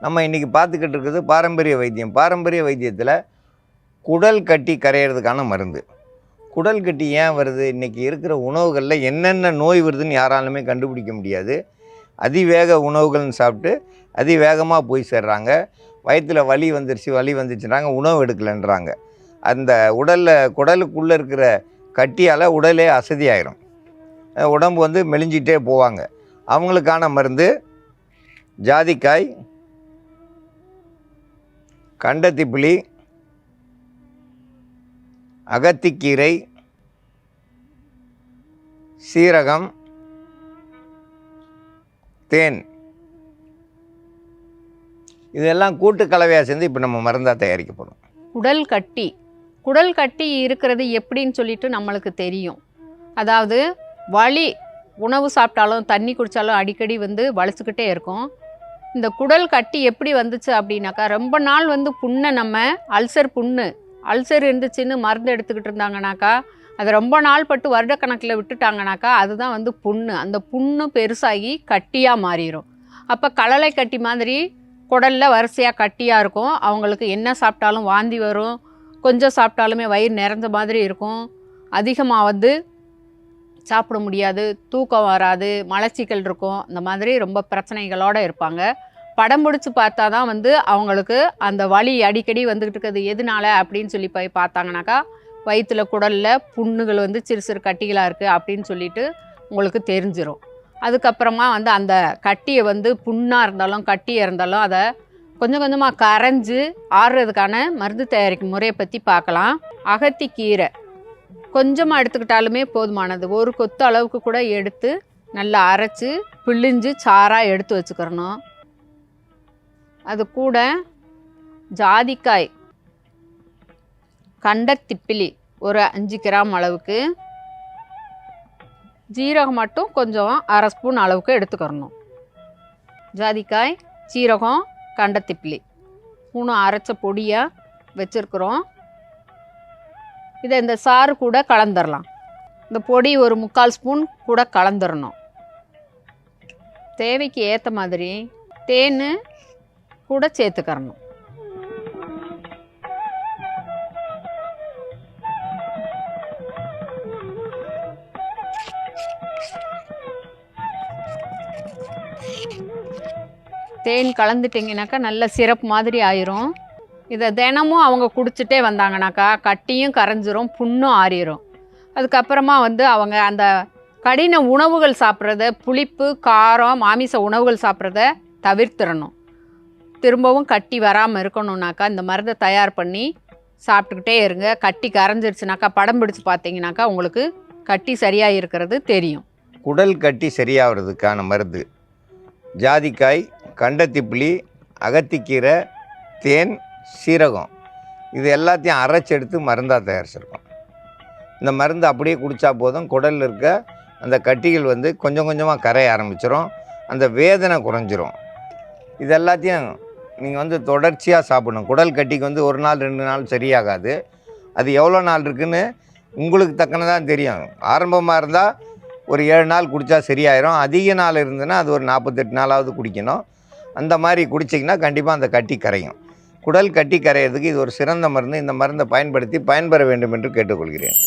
நம்ம இன்றைக்கி பார்த்துக்கிட்டு இருக்கிறது பாரம்பரிய வைத்தியம். பாரம்பரிய வைத்தியத்தில் குடல் கட்டி கரையிறதுக்கான மருந்து. குடல் கட்டி ஏன் வருது? இன்றைக்கி இருக்கிற உணவுகளில் என்னென்ன நோய் வருதுன்னு யாராலுமே கண்டுபிடிக்க முடியாது. அதிவேக உணவுகள்னு சாப்பிட்டு அதிவேகமாக போய் சேர்றாங்க. வயிற்றில் வலி வந்துருச்சு வலி வந்துச்சுன்றாங்க உணவு எடுக்கலைன்றாங்க. அந்த உடலில் குடலுக்குள்ளே இருக்கிற கட்டியால் உடலே அசதியாயிரும். உடம்பு வந்து மெலிஞ்சிட்டே போவாங்க. அவங்களுக்கான மருந்து ஜாதிக்காய் கண்டத்திப்புளி அகத்திக்கீரை சீரகம் தேன். இதெல்லாம் கூட்டு கலவையாக சேர்ந்து இப்போ நம்ம மருந்தாக தயாரிக்க போகிறோம் குடல் கட்டி. குடல் கட்டி இருக்கிறது எப்படின்னு சொல்லிட்டு நம்மளுக்கு தெரியும். அதாவது வலி உணவு சாப்பிட்டாலும் தண்ணி குடித்தாலும் அடிக்கடி வந்து வலிச்சுக்கிட்டே இருக்கும். இந்த குடல் கட்டி எப்படி வந்துச்சு அப்படின்னாக்கா ரொம்ப நாள் வந்து புண்ணை நம்ம அல்சர் புண்ணு அல்சர் இருந்துச்சுன்னு மருந்து எடுத்துக்கிட்டு இருந்தாங்கனாக்கா அதை ரொம்ப நாள் பட்டு வருடக்கணக்கில் விட்டுட்டாங்கனாக்கா அதுதான் வந்து புண்ணு. அந்த புண்ணு பெருசாகி கட்டியாக மாறிடும் அப்போ கடலை கட்டி மாதிரி குடலில் வரிசையாக கட்டியாக இருக்கும். அவங்களுக்கு என்ன சாப்பிட்டாலும் வாந்தி வரும். கொஞ்சம் சாப்பிட்டாலுமே வயிறு நிறைஞ்ச மாதிரி இருக்கும். அதிகமாக வந்து சாப்பிட முடியாது தூக்கம் வராது மலச்சிக்கல் இருக்கும் இந்த மாதிரி ரொம்ப பிரச்சனைகளோடு இருப்பாங்க. படம் பிடிச்சி பார்த்தா தான் வந்து அவங்களுக்கு அந்த வலி அடிக்கடி வந்துக்கிட்டு இருக்கிறது எதனால அப்படின்னு சொல்லி போய் பார்த்தாங்கனாக்கா வயிற்றுல குடலில் புண்ணுகள் வந்து சிறு சிறு கட்டிகளாக இருக்குது அப்படின்னு சொல்லிட்டு உங்களுக்கு தெரிஞ்சிடும் அதுக்கப்புறமா வந்து அந்த கட்டியை வந்து புண்ணாக இருந்தாலும் கட்டியாக இருந்தாலும் அதை கொஞ்சம் கொஞ்சமாக கரைஞ்சி ஆறுறதுக்கான மருந்து தயாரிக்கும் முறையை பற்றி பார்க்கலாம். அகத்திக்கீரை. கொஞ்சமாக எடுத்துக்கிட்டாலுமே போதுமானது. ஒரு கொத்து அளவுக்கு கூட எடுத்து நல்லா அரைச்சி பிழிஞ்சு சாராக எடுத்து வச்சுக்கிறணும். அது கூட ஜாதிக்காய் கண்டத்திப்பிலி ஒரு அஞ்சு கிராம் அளவுக்கு. ஜீரகம் மட்டும் கொஞ்சம் அரை ஸ்பூன் அளவுக்கு எடுத்துக்கிறணும். ஜாதிக்காய் சீரகம் கண்டத்திப்பிலி மூணு அரைச்ச பொடியாக வச்சுருக்குறோம். இதை இந்த சாறு கூட கலந்துடலாம் இந்த பொடி ஒரு முக்கால் ஸ்பூன் கூட கலந்துடணும் தேவைக்கு ஏற்ற மாதிரி தேன் கூட சேர்த்துக்கறணும். தேன் கலந்துட்டிங்கனாக்கா நல்ல சிரப் மாதிரி ஆயிரும். இதை தினமும் அவங்க குடிச்சிட்டே வந்தாங்கனாக்கா கட்டியும் கரைஞ்சிரும் புண்ணும் ஆறிடும் அதுக்கப்புறமா வந்து அவங்க அந்த கடின உணவுகள் சாப்பிட்றத புளிப்பு காரம் மாமிச உணவுகள் சாப்பிட்றத தவிர்த்திடணும் திரும்பவும் கட்டி வராமல் இருக்கணுன்னாக்கா இந்த மருந்தை தயார் பண்ணி சாப்பிட்டுக்கிட்டே இருங்க. கட்டி கரைஞ்சிருச்சுனாக்கா படம் பிடிச்சு பார்த்தீங்கன்னாக்கா உங்களுக்கு கட்டி சரியாக இருக்கிறது தெரியும். குடல் கட்டி சரியாகிறதுக்கான மருந்து. ஜாதிக்காய் கண்டத்திப்புளி அகத்திக்கீரை தேன் சீரகம். இது எல்லாத்தையும் அரைச்சி எடுத்து மருந்தாக தயாரிச்சிருக்கோம். இந்த மருந்து அப்படியே குடித்தா போதும். குடலில் இருக்க அந்த கட்டிகள் வந்து கொஞ்சம் கொஞ்சமாக கரைய ஆரம்பிச்சிடும் அந்த வேதனை குறைஞ்சிரும். இது எல்லாத்தையும் நீங்கள் வந்து தொடர்ச்சியாக சாப்பிடணும். குடல் கட்டிக்கு வந்து ஒரு நாள் ரெண்டு நாள் சரியாகாது. அது எவ்வளோ நாள் இருக்குதுன்னு உங்களுக்கு தக்கனதான் தெரியும். ஆரம்பமாக இருந்தால் ஒரு ஏழு நாள் குடித்தா சரியாயிரும். அதிக நாள் இருந்ததுன்னா அது ஒரு நாற்பத்தெட்டு நாளாவது குடிக்கணும். அந்த மாதிரி குடிச்சிங்கன்னா கண்டிப்பாக அந்த கட்டி கரையும். குடல் கட்டி கரையிறதுக்கு இது ஒரு சிறந்த மருந்து. இந்த மருந்தை பயன்படுத்தி பயன்பெற வேண்டும் என்று கேட்டுக்கொள்கிறேன்.